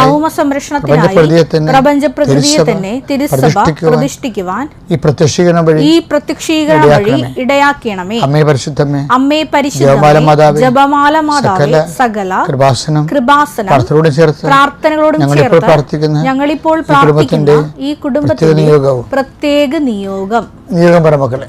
ഭൗമ സംരക്ഷണത്തിനായി തന്നെ പ്രപഞ്ച പ്രകൃതിയെ തന്നെ തിരുസഭ പ്രതിഷ്ഠിക്കുവാൻ ഈ പ്രത്യക്ഷീകരണം വഴി ഈ പ്രത്യക്ഷീകരണം വഴി ഇടയാക്കണമേ. അമ്മേ അമ്മേ ജപമാല മാതാവേ സകല കൃപാസനം കൃപാസനം പ്രാർത്ഥനയോട് ചേർത്ത് പ്രാർത്ഥനകളോടും ഞങ്ങളിപ്പോൾ ചേർത്ത് പ്രാർത്ഥിക്കുന്ന ഞങ്ങളിപ്പോൾ പ്രാർത്ഥിക്കുന്ന ഈ പ്രത്യേക കുടുംബത്തിന്റെ പ്രത്യേക നിയോഗം. നിയോഗം പറ മക്കളെ.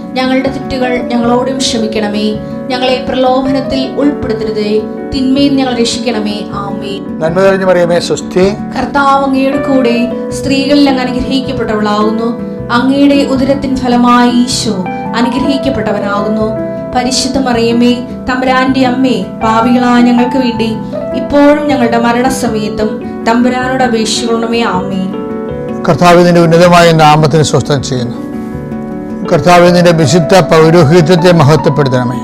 ഞങ്ങളുടെ തെറ്റുകൾ ഞങ്ങളോടും ക്ഷമിക്കണമേ. ഞങ്ങളെ പ്രലോഭനത്തിൽ ഉൾപ്പെടുത്തരുതേ. തിന്മയിൽ ഞങ്ങൾ രക്ഷിക്കണമേ. ആമേ നന്മ തെളിഞ്ഞു പറയുമേ സ്വസ്തി. കർത്താവ് അങ്ങയുടെ കൂടെ സ്ത്രീകളിൽ അങ്ങ് അനുഗ്രഹിക്കപ്പെട്ടവളാകുന്നു. അങ്ങയുടെ ഉദരത്തിൻ ഫലമായി ഈശോ അനുഗ്രഹിക്കപ്പെട്ടവനാകുന്നു. പരിശുദ്ധ മറിയമേ തമ്പുരാന്റെ അമ്മേ പാപികളായ ഞങ്ങൾക്ക് വേണ്ടി ഇപ്പോഴും ഞങ്ങളുടെ മരണസമയത്തും തമ്പുരാനോട് അപേക്ഷിക്കണമേ. ആമേ കർത്താവിന്റെ ഉന്നതമായ നാമത്തിന് സ്വസ്ഥം ചെയ്യുന്നു. കർത്താവ് നിന്റെ വിശുദ്ധ പൗരോഹിത്യത്തെ മഹത്വപ്പെടുത്തണമേ.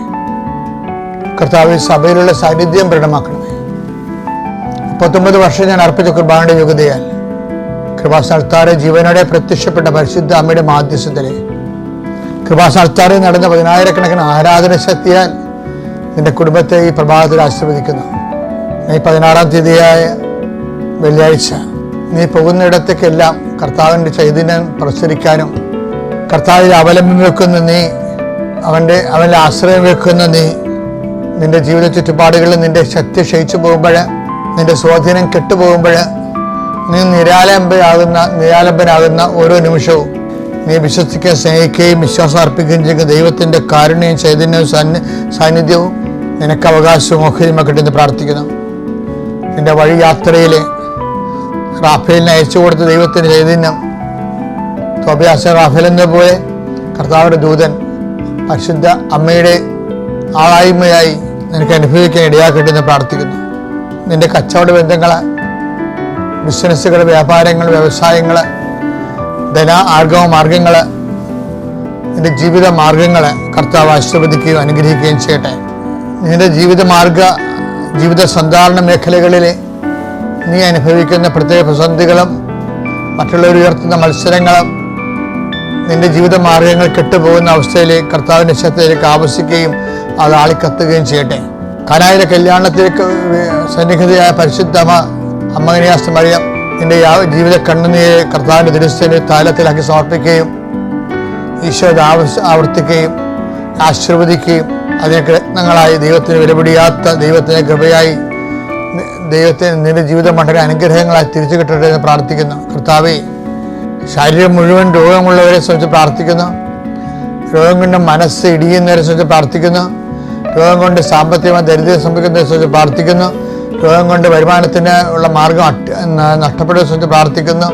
കർത്താവ് സഭയിലുള്ള സാന്നിധ്യം പ്രകടമാക്കണമേ. മുപ്പത്തൊമ്പത് വർഷം ഞാൻ അർപ്പിച്ച കുർബാനയുടെ യോഗ്യതയാൽ കൃപാസ്ഥാനത്താറെ ജീവനോടെ പ്രത്യക്ഷപ്പെട്ട പരിശുദ്ധ അമ്മയുടെ മാധ്യസ്ഥത്തിലെ കൃപാസ്ഥാനത്താറെ നടന്ന പതിനായിരക്കണക്കിന് ആരാധന ശക്തിയാൽ നിന്റെ കുടുംബത്തെ ഈ പ്രഭാതത്തിൽ ആശീർവദിക്കുന്നു. മെയ് പതിനാറാം തീയതിയായ വെള്ളിയാഴ്ച നീ പോകുന്നിടത്തേക്കെല്ലാം കർത്താവിന്റെ ചൈതന്യം പ്രസരിക്കാനും കർത്താവിൽ അവലംബം വെക്കുന്ന നീ അവന്റെ അവന്റെ ആശ്രയം വെക്കുന്ന നീ നിന്റെ ജീവിത ചുറ്റുപാടുകളിൽ നിന്റെ ശക്തി ക്ഷയിച്ചു പോകുമ്പോൾ നിന്റെ സ്വാധീനം കെട്ടുപോകുമ്പോൾ നീ നിരാലംബയാകുന്ന നിരാലംബനാകുന്ന ഓരോ നിമിഷവും നീ വിശ്വസിക്കുകയും സ്നേഹിക്കുകയും വിശ്വാസം അർപ്പിക്കുകയും ചെയ്യുന്ന ദൈവത്തിന്റെ കാരുണ്യവും ചൈതന്യവും സന്നി സാന്നിധ്യവും നിനക്ക് അവകാശവും ഓഹരിയുമൊക്കെ എന്ന് പ്രാർത്ഥിക്കുന്നു. നിന്റെ വഴി യാത്രയിലെ റാഫേലിനെ അയച്ചു കൊടുത്ത ദൈവത്തിന്റെ ചൈതന്യം തോബിയാസ റാഫേലെന്ന പോലെ കർത്താവിന്റെ ദൂതൻ പരിശുദ്ധ അമ്മയുടെ ആളായ്മയായി നിനക്ക് അനുഭവിക്കാൻ ഇടയാക്കട്ടെ എന്ന് പ്രാർത്ഥിക്കുന്നു. നിന്റെ കച്ചവട ബന്ധങ്ങൾ ബിസിനസ്സുകൾ വ്യാപാരങ്ങൾ വ്യവസായങ്ങൾ ധന ആർഗവ മാർഗങ്ങൾ നിന്റെ ജീവിത മാർഗങ്ങൾ കർത്താവ് ആശീർവദിക്കുകയും അനുഗ്രഹിക്കുകയും ചെയ്യട്ടെ. നിന്റെ ജീവിത മാർഗ ജീവിത സന്ധാരണ മേഖലകളിൽ നീ അനുഭവിക്കുന്ന പ്രത്യേക പ്രതിസന്ധികളും മറ്റുള്ളവർ ഉയർത്തുന്ന മത്സരങ്ങളും നിന്റെ ജീവിത മാർഗങ്ങൾ കെട്ടുപോകുന്ന അവസ്ഥയിലേക്ക് കർത്താവിന്റെ ശക്തിയിലേക്ക് ആവശ്യിക്കുകയും അത് ആളിക്കത്തുകയും ചെയ്യട്ടെ. കനായിലെ കല്യാണത്തിലേക്ക് സന്നിഹിതയായ പരിശുദ്ധ അമ്മകനിയാസ്ത മറിയം നിന്റെ ജീവിത കണ്ണുനീരെ കർത്താവിന്റെ ദുരിസ്ഥനെ താലത്തിലാക്കി സമർപ്പിക്കുകയും ഈശോയുടെ ആവശ്യ ആവർത്തിക്കുകയും ആശീർവദിക്കുകയും അതിന് രത്നങ്ങളായി ദൈവത്തിന് വിലപിടിയാത്ത ദൈവത്തിന് കൃപയായി ദൈവത്തിന് നിന്റെ ജീവിത മണ്ഡല അനുഗ്രഹങ്ങളായി തിരിച്ചു കിട്ടട്ടെ എന്ന് പ്രാർത്ഥിക്കുന്നു. കർത്താവേ ശരീരം മുഴുവൻ രോഗമുള്ളവരെ സംബന്ധിച്ച് പ്രാർത്ഥിക്കുന്നു. രോഗം കൊണ്ട് മനസ്സ് ഇടിയുന്നവരെ സംബന്ധിച്ച് പ്രാർത്ഥിക്കുന്നു. രോഗം കൊണ്ട് സാമ്പത്തികമായി ദരിദ്രം സംഭവിക്കുന്നവരെ സംബന്ധിച്ച് പ്രാർത്ഥിക്കുന്നു. രോഗം കൊണ്ട് വരുമാനത്തിന് ഉള്ള മാർഗം നഷ്ടപ്പെടുന്ന സംബന്ധിച്ച് പ്രാർത്ഥിക്കുന്നു.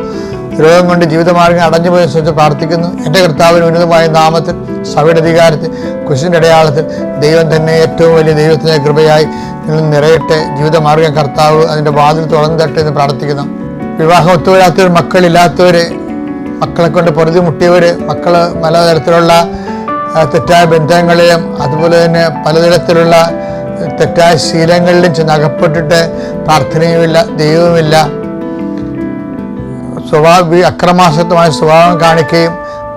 രോഗം കൊണ്ട് ജീവിതമാർഗം അടഞ്ഞു പോയതിനെ സംബന്ധിച്ച് പ്രാർത്ഥിക്കുന്നു. എന്റെ കർത്താവിന് ഉന്നതമായ നാമത്തിൽ സഭയുടെ അധികാരത്തിൽ കുശിന്റെ അടയാളത്തിൽ ദൈവം തന്നെ ഏറ്റവും വലിയ ദൈവത്തിന്റെ കൃപയായി നിങ്ങൾ നിറയട്ടെ. ജീവിതമാർഗം കർത്താവ് അതിന്റെ വാതിൽ തുറന്നു തട്ടെ എന്ന് പ്രാർത്ഥിക്കുന്നു. വിവാഹം ഒത്തുവരാത്തവർ മക്കളില്ലാത്തവർ മക്കളെ കൊണ്ട് പൊറുതി മുട്ടിയവർ മക്കൾ പലതരത്തിലുള്ള തെറ്റായ ബന്ധങ്ങളിലും അതുപോലെ തന്നെ പലതരത്തിലുള്ള തെറ്റായ ശീലങ്ങളിലും ചെന്ന് അകപ്പെട്ടിട്ട് പ്രാർത്ഥനയുമില്ല ദൈവവുമില്ല. സ്വഭാവ അക്രമാസക്തമായ സ്വഭാവം കാണിക്കുകയും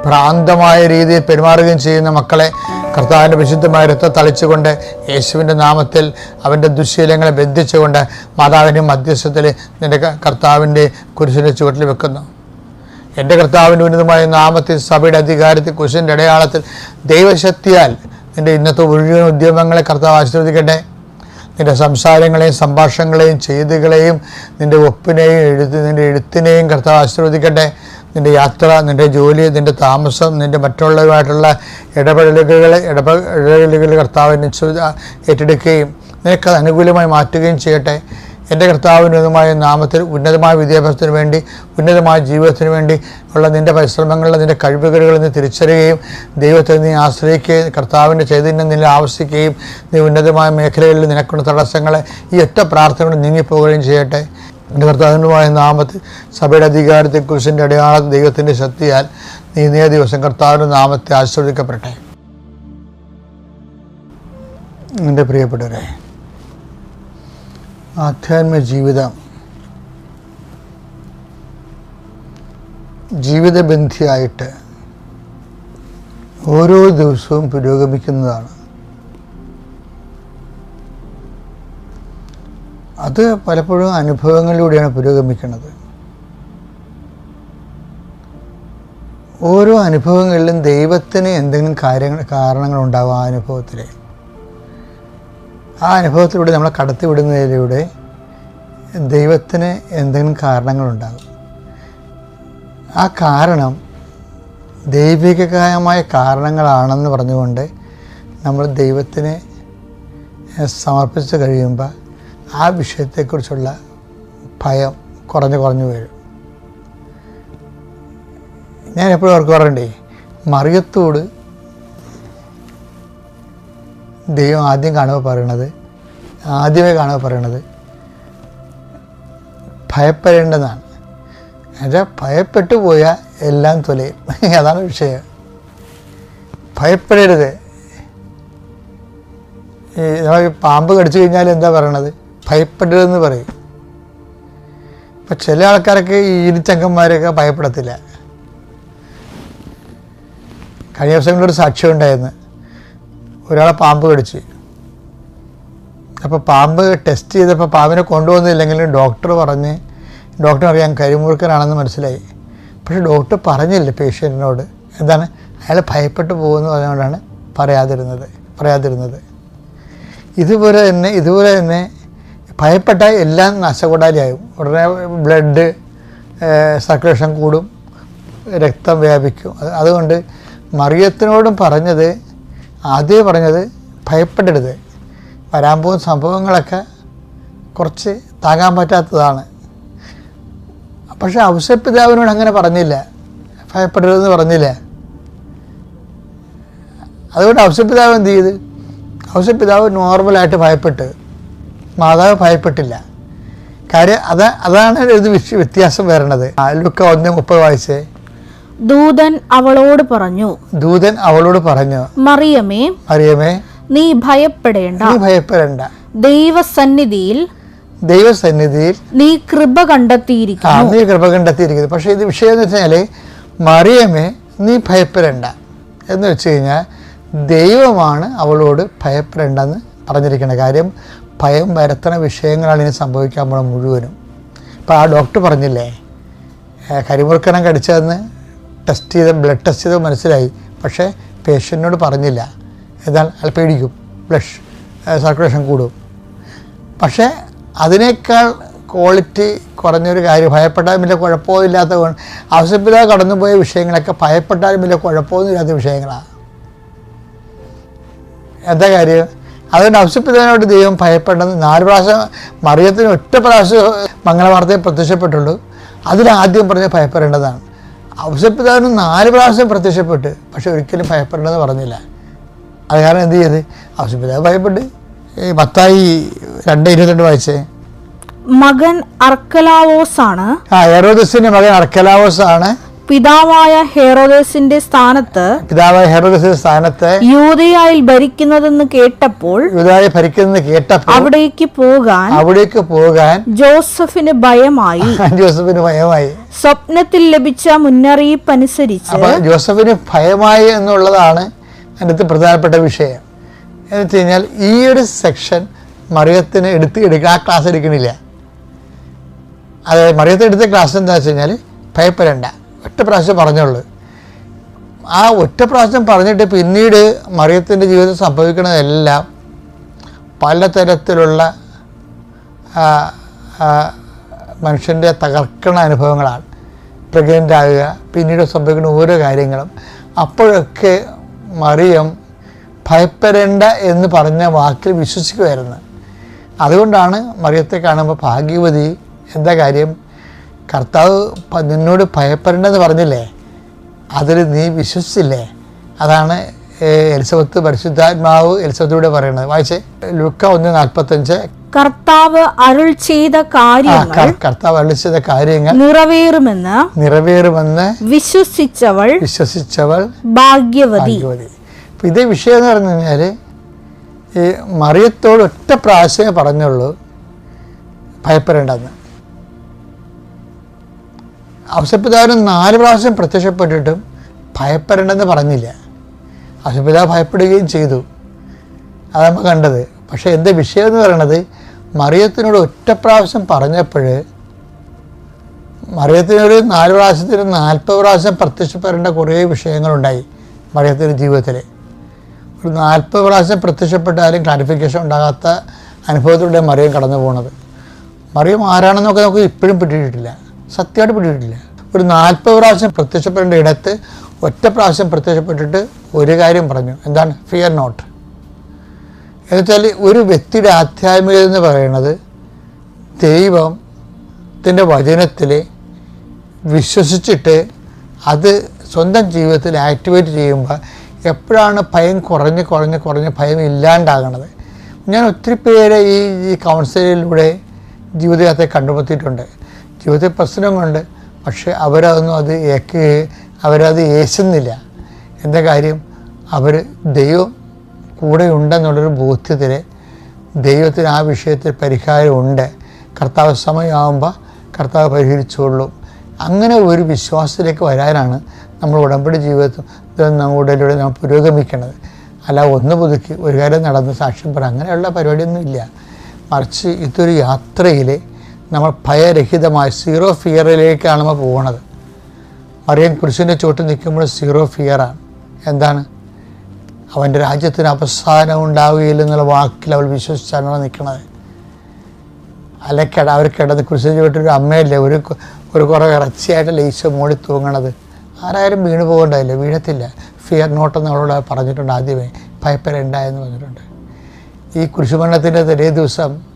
ഭ്രാന്തമായ രീതിയിൽ പെരുമാറുകയും ചെയ്യുന്ന മക്കളെ കർത്താവിന്റെ വിശുദ്ധമായ രക്തം തളിച്ചുകൊണ്ട് യേശുവിന്റെ നാമത്തിൽ അവന്റെ ദുശീലങ്ങളെ ബന്ധിച്ചുകൊണ്ട് മാതാവിന്റെ മധ്യസ്ഥത്തിൽ നിന്റെ കർത്താവിന്റെ കുരിശിന്റെ ചുവട്ടിൽ വെക്കുന്നു. എന്റെ കർത്താവിന്റെ ഉന്നതമായ നാമത്തിൽ സഭയുടെ അധികാരത്തിൽ കുശിന്റെ അടയാളത്തിൽ ദൈവശക്തിയാൽ നിന്റെ ഇന്നത്തെ മുഴുവൻ ഉദ്യമങ്ങളെ കർത്താവ് ആശീർവദിക്കട്ടെ. നിന്റെ സംസാരങ്ങളെയും സംഭാഷണങ്ങളെയും ചെയ്തികളെയും നിന്റെ ഒപ്പിനെയും എഴുത്ത് നിന്റെ എഴുത്തിനെയും കർത്താവ് ആശീർവദിക്കട്ടെ. നിന്റെ യാത്ര നിന്റെ ജോലി നിന്റെ താമസം നിന്റെ മറ്റുള്ളവരുമായിട്ടുള്ള ഇടപെടലുകൾ ഇടപെടലുകൾ കർത്താവിനെ ഏറ്റെടുക്കുകയും നിനക്കത് അനുകൂലമായി മാറ്റുകയും ചെയ്യട്ടെ. എന്റെ കർത്താവിനുതമായ നാമത്തിൽ ഉന്നതമായ വിദ്യാഭ്യാസത്തിന് വേണ്ടി ഉന്നതമായ ജീവിതത്തിന് വേണ്ടി ഉള്ള നിന്റെ പരിശ്രമങ്ങളിൽ നിന്റെ കഴിവുകളിൽ നീ തിരിച്ചറിയുകയും ദൈവത്തെ നീ ആശ്രയിക്കുകയും കർത്താവിന്റെ ചൈതന്യം നിന്നെ ആവശ്യിക്കുകയും നീ ഉന്നതമായ മേഖലകളിൽ നിനക്കുള്ള തടസ്സങ്ങളെ ഈ ഒറ്റ പ്രാർത്ഥന കൊണ്ട് നീങ്ങിപ്പോവുകയും ചെയ്യട്ടെ. എന്റെ കർത്താവിനുമായ നാമത്തിൽ സഭയുടെ അധികാരത്തെ അടയാള ദൈവത്തിന്റെ ശക്തിയാൽ നീ ഇന്നേ ദിവസം കർത്താവിന്റെ നാമത്തെ ആശ്രയിക്കപ്പെട്ടെ എന്റെ പ്രിയപ്പെട്ടവരെ ആധ്യാത്മിക ജീവിതം. ജീവിതബന്ധിയായിട്ട് ഓരോ ദിവസവും പുരോഗമിക്കുന്നതാണ്. അത് പലപ്പോഴും അനുഭവങ്ങളിലൂടെയാണ് പുരോഗമിക്കുന്നത്. ഓരോ അനുഭവങ്ങളിലും ദൈവത്തിന് എന്തെങ്കിലും കാര്യങ്ങൾ കാരണങ്ങളുണ്ടാവും ആ അനുഭവത്തിൽ ആ അനുഭവത്തിലൂടെ നമ്മളെ കടത്തിവിടുന്നതിലൂടെ ദൈവത്തിന് എന്തെങ്കിലും കാരണങ്ങളുണ്ടാകും. ആ കാരണം ദൈവികമായ കാരണങ്ങളാണെന്ന് പറഞ്ഞുകൊണ്ട് നമ്മൾ ദൈവത്തിന് സമർപ്പിച്ച് കഴിയുമ്പോൾ ആ വിഷയത്തെക്കുറിച്ചുള്ള ഭയം കുറഞ്ഞു കുറഞ്ഞു വരും. ഞാൻ എപ്പോഴും ഓർക്ക് പറയണ്ടേ മറിയത്തോട് ദൈവം ആദ്യം കാണുമ്പോൾ പറയണത് ആദ്യമേ കാണുമ്പോൾ പറയണത് ഭയപ്പെടേണ്ടതാണ്. എന്നുവെച്ചാൽ ഭയപ്പെട്ടു പോയാൽ എല്ലാം തൊലയും. അതാണ് വിഷയം. ഭയപ്പെടരുത്. ഈ നമ്മൾ പാമ്പ് കടിച്ചു കഴിഞ്ഞാൽ എന്താ പറയണത്? ഭയപ്പെടരുതെന്ന് പറയും. ഇപ്പം ചില ആൾക്കാരൊക്കെ ഈ ഇരിച്ചങ്കന്മാരൊക്കെ ഭയപ്പെടത്തില്ല. കഴിഞ്ഞ ദിവസങ്ങളൊരു സാക്ഷ്യം ഉണ്ടായിരുന്നു. ഒരാളെ പാമ്പ് കടിച്ച്. അപ്പോൾ പാമ്പ് ടെസ്റ്റ് ചെയ്തപ്പോൾ പാമ്പിനെ കൊണ്ടുവന്നില്ലെങ്കിലും ഡോക്ടർ പറഞ്ഞ് ഡോക്ടർ അറിയാം കരിമുറുക്കനാണെന്ന് മനസ്സിലായി. പക്ഷെ ഡോക്ടർ പറഞ്ഞില്ല പേഷ്യന്റിനോട് എന്താണ്? അയാൾ ഭയപ്പെട്ടു പോകുന്നു പറഞ്ഞുകൊണ്ടാണ് പറയാതിരുന്നത് പറയാതിരുന്നത്. ഇതുപോലെ തന്നെ ഇതുപോലെ തന്നെ ഭയപ്പെട്ടാൽ എല്ലാം നശകൂടാലിയാകും. ഉടനെ ബ്ലഡ് സർക്കുലേഷൻ കൂടും രക്തം വ്യാപിക്കും. അതുകൊണ്ട് മറിയത്തിനോടും പറഞ്ഞത് ആദ്യമേ പറഞ്ഞത് ഭയപ്പെടരുത്. വരാൻ പോകുന്ന സംഭവങ്ങളൊക്കെ കുറച്ച് താങ്ങാൻ പറ്റാത്തതാണ്. പക്ഷെ ഔസപിതാവിനോട് അങ്ങനെ പറഞ്ഞില്ല. ഭയപ്പെടരുതെന്ന് പറഞ്ഞില്ല. അതുകൊണ്ട് ഔസപിതാവ് എന്ത് ചെയ്ത്? ഔസപിതാവ് നോർമലായിട്ട് ഭയപ്പെട്ട് മാതാവ് ഭയപ്പെട്ടില്ല. കാര്യം അതാ അതാണ് ഇത് വ്യത്യാസം വരണത്. ലുക്ക ഒന്ന് മുപ്പത് വായിച്ചേ ദൂതൻ അവളോട് പറഞ്ഞു ദൂതൻ അവളോട് പറഞ്ഞു മറിയമേ മറിയമേ നീ ഭയപ്പെടേണ്ട. നീ ഭയപ്പെടേണ്ട. ദൈവസന്നിധിയിൽ ദൈവസന്നിധിയിൽ നീ കൃപ കണ്ടെത്തിയിരിക്കുന്നു. നീ കൃപ കണ്ടെത്തിയിരിക്കുന്നു. പക്ഷേ ഇത് വിഷയം എന്ന് വെച്ചാൽ മറിയമേ നീ ഭയപ്പെടേണ്ട. എന്ന് വെച്ച് കഴിഞ്ഞാൽ ദൈവമാണ് അവളോട് ഭയപ്പെടേണ്ടെന്ന് പറഞ്ഞിരിക്കുന്ന കാര്യം ഭയം വരുത്തണ വിഷയങ്ങളാണ് ഇനി സംഭവിക്കാൻ പോണ മുഴുവനും. ഇപ്പോൾ ആ ഡോക്ടർ പറഞ്ഞില്ലേ കരിമുറുക്കണം കടിച്ചതെന്ന് ടെസ്റ്റ് ചെയ്ത് ബ്ലഡ് ടെസ്റ്റ് ചെയ്ത് മനസ്സിലായി. പക്ഷേ പേഷ്യന്റിനോട് പറഞ്ഞില്ല. എന്നാൽ അയാൾ പേടിക്കും. ബ്ലഡ് സർക്കുലേഷൻ കൂടും. പക്ഷേ അതിനേക്കാൾ ക്വാളിറ്റി കുറഞ്ഞൊരു കാര്യം ഭയപ്പെട്ടാലും വലിയ കുഴപ്പമില്ലാത്ത ആവശ്യമില്ലാതെ കടന്നുപോയ വിഷയങ്ങളൊക്കെ ഭയപ്പെട്ടാലും വലിയ കുഴപ്പമൊന്നുമില്ലാത്ത വിഷയങ്ങളാണ് എന്താ കാര്യം? അതുകൊണ്ട് ഔസപിതാവിനോട് ദൈവം ഭയപ്പെടുന്നത് നാല് പ്രാവശ്യം മറിയത്തിന് ഒറ്റ പ്രാവശ്യം മംഗളവാർത്തയെ പ്രത്യക്ഷപ്പെട്ടുള്ളൂ. അതിലാദ്യം പറഞ്ഞ് ഭയപ്പെടേണ്ടതാണ്. ഔസപിതാവിന് നാല് പ്രാവശ്യം പ്രത്യക്ഷപ്പെട്ട് പക്ഷെ ഒരിക്കലും ഭയപ്പെടണമെന്ന് പറഞ്ഞില്ല. അത് കാരണം എന്ത് ചെയ്ത്? ഔസപിതാവ് ഭയപ്പെട്ട്. ഈ മത്തായി രണ്ട് ഇരുപത്തിരണ്ട് വായിച്ചേ. മകൻ അർക്കലാവോസ് ആണ് ആ എറോദസിന്റെ മകൻ അർക്കലാവോസ് ആണ് പിതാവായ ഹെറോദേസിന്റെ സ്ഥാനത്ത് പിതാവായ ഹെറോദസിന്റെ സ്ഥാനത്ത് യൂതയായി ഭരിക്കുന്നതെന്ന് കേട്ടപ്പോൾ യൂതയായി ഭരിക്കുന്നതെന്ന് കേട്ടപ്പോൾ അവിടേക്ക് പോകാൻ അവിടേക്ക് പോകാൻ ജോസഫിന് ഭയമായി. ജോസഫിന് ഭയമായി. സ്വപ്നത്തിൽ ലഭിച്ച മുന്നറിയിപ്പ് അനുസരിച്ച് അപ്പോൾ ജോസഫിന് ഭയമായി എന്നുള്ളതാണ് അതിനകത്ത് പ്രധാനപ്പെട്ട വിഷയം. എന്ന് വെച്ച് കഴിഞ്ഞാൽ ഈ ഒരു സെക്ഷൻ മറിയത്തിന് എടുത്ത് എടുക്കുക ആ ക്ലാസ് എടുക്കണില്ല. അതായത് മറിയത്തിന് എടുത്ത ക്ലാസ് എന്താ വെച്ച് കഴിഞ്ഞാൽ ഭയപ്പെടേണ്ട. ഒറ്റ പ്രാവശ്യം പറഞ്ഞുള്ളൂ. ആ ഒറ്റ പ്രാവശ്യം പറഞ്ഞിട്ട് പിന്നീട് മറിയത്തിന്റെ ജീവിതത്തിൽ സംഭവിക്കുന്നതെല്ലാം പലതരത്തിലുള്ള മനുഷ്യന്റെ തകർക്കണ അനുഭവങ്ങളാണ്. പ്രഗ്നന്റ് ആകുക പിന്നീട് സംഭവിക്കുന്ന ഓരോ കാര്യങ്ങളും. അപ്പോഴൊക്കെ മറിയം ഭയപ്പെടേണ്ട എന്ന് പറഞ്ഞ വാക്കിൽ വിശ്വസിക്കുമായിരുന്നു അതുകൊണ്ടാണ് മറിയത്തെ കാണുമ്പോൾ ഭാഗ്യവതി എന്താ കാര്യം? കർത്താവ് നിന്നോട് ഭയപ്പെടേണ്ടെന്ന് പറഞ്ഞില്ലേ? അതിൽ നീ വിശ്വസിച്ചില്ലേ? അതാണ് എലിസബത്ത് പരിശുദ്ധാത്മാവ് എലിസബത്തിലൂടെ പറയുന്നത്. വായിച്ചേ. ലുക്ക ഒന്ന് നാൽപ്പത്തഞ്ച്. കർത്താവ് അരുൾ ചെയ്ത കാര്യങ്ങൾ കർത്താവ് അരുൾ ചെയ്ത കാര്യങ്ങൾ നിറവേറുമെന്ന് നിറവേറുമെന്ന് വിശ്വസിച്ചവൾ വിശ്വസിച്ചവൾ ഭാഗ്യവതി. ഇതേ വിഷയം എന്ന് പറഞ്ഞു കഴിഞ്ഞാൽ ഈ മറിയത്തോട് ഒറ്റ പ്രാവശ്യമേ പറഞ്ഞുള്ളൂ ഭയപ്പെടേണ്ടെന്ന്. ഔസപിതാവിന് നാല് പ്രാവശ്യം പ്രത്യക്ഷപ്പെട്ടിട്ടും ഭയപ്പെടേണ്ടെന്ന് പറഞ്ഞില്ല. ഔസപിതാവ് ഭയപ്പെടുകയും ചെയ്തു. അത് നമ്മൾ കണ്ടത്. പക്ഷേ എന്റെ വിഷയം എന്ന് പറയണത് മറിയത്തിനോട് ഒറ്റ പ്രാവശ്യം പറഞ്ഞപ്പോൾ മറിയത്തിനൊരു നാല് പ്രാവശ്യത്തിന് നാൽപ്പത് പ്രാവശ്യം പ്രത്യക്ഷപ്പെടേണ്ട കുറേ വിഷയങ്ങളുണ്ടായി മറിയത്തിന്റെ ജീവിതത്തിൽ ഒരു നാൽപ്പത് പ്രാവശ്യം പ്രത്യക്ഷപ്പെട്ടാലും ക്ലാരിഫിക്കേഷൻ ഉണ്ടാകാത്ത അനുഭവത്തിലൂടെ മറിയം കടന്നു പോകുന്നത് മറിയം ആരാണെന്നൊക്കെ നമുക്ക് ഇപ്പോഴും പിടിയിട്ടില്ല സത്യമായിട്ട് പിടിയിട്ടില്ല ഒരു നാൽപ്പത് പ്രാവശ്യം പ്രത്യക്ഷപ്പെടേണ്ട ഇടത്ത് ഒറ്റ പ്രാവശ്യം പ്രത്യക്ഷപ്പെട്ടിട്ട് ഒരു കാര്യം പറഞ്ഞു. എന്താണ്? ഫിയർ നോട്ട് എന്നുവെച്ചാൽ ഒരു വ്യക്തിയുടെ ആധ്യാത്മികത എന്ന് പറയുന്നത് ദൈവത്തിന്റെ വചനത്തിൽ വിശ്വസിച്ചിട്ട് അത് സ്വന്തം ജീവിതത്തിൽ ആക്ടിവേറ്റ് ചെയ്യുമ്പോൾ എപ്പോഴാണ് ഭയം കുറഞ്ഞ് കുറഞ്ഞ് കുറഞ്ഞ് ഭയം ഇല്ലാണ്ടാകണത്? ഞാൻ ഒത്തിരി പേരെ ഈ കൗൺസിലിലൂടെ ജീവിതത്തെ കണ്ടുമുട്ടിയിട്ടുണ്ട്. കൊണ്ട് പക്ഷേ അവരതൊന്നും അത് ഏക്ക് അവരത് ഏശുന്നില്ല. എന്താ കാര്യം? അവർ ദൈവം കൂടെ ഉണ്ടെന്നുള്ളൊരു ബോധ്യത്തിൽ ദൈവത്തിന് ആ വിഷയത്തിൽ പരിഹാരമുണ്ട്. കർത്താവ് സമയമാകുമ്പോൾ കർത്താവ് പരിഹരിച്ചുകൊള്ളും അങ്ങനെ ഒരു വിശ്വാസത്തിലേക്ക് വരാനാണ് നമ്മൾ ഉടമ്പടി ജീവിതത്തിൽ നമ്മളിലൂടെ നമ്മൾ പുരോഗമിക്കുന്നത് അല്ല ഒന്ന് പുതുക്കി ഒരു കാര്യം നടന്ന് സാക്ഷ്യം പറ അങ്ങനെയുള്ള പരിപാടിയൊന്നും ഇല്ല മറിച്ച് ഇതൊരു യാത്രയിൽ നമ്മൾ ഭയരഹിതമായ സീറോ ഫിയറിലേക്കാണ് നമ്മൾ പോകുന്നത് മറിയം കുരിശിന്റെ ചുവട്ട് നിൽക്കുമ്പോൾ സീറോ ഫിയറാണ് എന്താണ്? അവന്റെ രാജ്യത്തിന് അവസാനം ഉണ്ടാവുകയില്ല എന്നുള്ള വാക്കിൽ അവൾ വിശ്വസിച്ചാണ് അവിടെ നിൽക്കുന്നത്. അല്ല കിട അവർ കിടന്ന് കുരിശിന്റെ ചുവട്ടിൽ ഒരു അമ്മയല്ലേ? ഒരു ഒരു കുറേ ഇറച്ചിയായിട്ടല്ലേ ഈശോ മൂടി തൂങ്ങണത്. ആരായാലും വീണ് പോകേണ്ടതില്ല. വീഴത്തില്ല. ഫിയർ നോട്ടെന്ന് അവളോട് പറഞ്ഞിട്ടുണ്ട് ആദ്യമേ. ഭയപ്പെടേണ്ട എന്ന് പറഞ്ഞിട്ടുണ്ട്. ഈ കുരിശുമരണത്തിന്റെ തലേ ദിവസം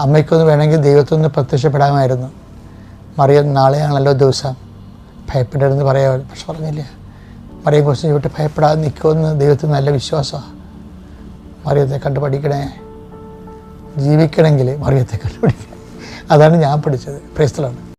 അമ്മയ്ക്കൊന്ന് വേണമെങ്കിൽ ദൈവത്തൊന്ന് പ്രത്യക്ഷപ്പെടാമായിരുന്നു. മറിയം നാളെയാണല്ലോ ദിവസം. ഭയപ്പെടരുതെന്ന് പറയാൻ പക്ഷെ പറഞ്ഞില്ല. മറിയം കുറച്ച് വിട്ട് ഭയപ്പെടാതെ നിൽക്കുമെന്ന് ദൈവത്തിന് നല്ല വിശ്വാസമാണ് മറിയത്തെ കണ്ടു പഠിക്കണേ ജീവിക്കണമെങ്കിൽ മറിയത്തെ കണ്ടുപിടിക്കണം. അതാണ് ഞാൻ പഠിച്ചത്. പ്രേസ്തലാണ്